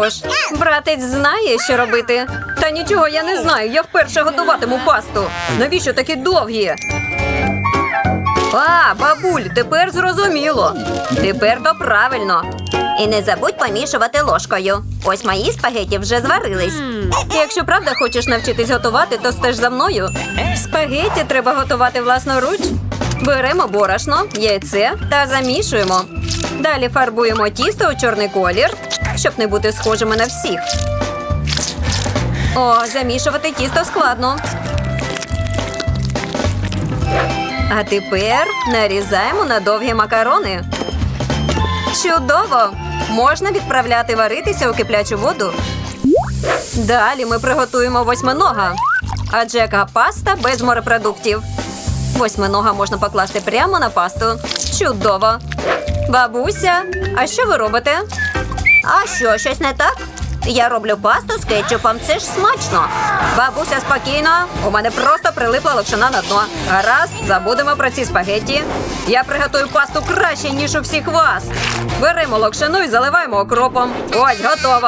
Тож, братець знає, що робити. Та нічого я не знаю. Я вперше готуватиму пасту. Навіщо такі довгі? А, бабуль, тепер зрозуміло. Тепер то правильно. І не забудь помішувати ложкою. Ось мої спагеті вже зварились. Якщо правда хочеш навчитись готувати, то стеж за мною. Спагеті треба готувати власноруч. Беремо борошно, яйце та замішуємо. Далі фарбуємо тісто у чорний колір, щоб не бути схожими на всіх. О, замішувати тісто складно. А тепер нарізаємо на довгі макарони. Чудово! Можна відправляти варитися у киплячу воду. Далі ми приготуємо восьминога. Адже яка паста без морепродуктів. Восьминога можна покласти прямо на пасту. Чудово! Бабуся, а що ви робите? А що, щось не так? Я роблю пасту з кетчупом, це ж смачно. Бабуся, спокійно. У мене просто прилипла локшина на дно. Гаразд, забудемо про ці спагетті. Я приготую пасту краще, ніж у всіх вас. Беремо локшину і заливаємо окропом. Ось, готово.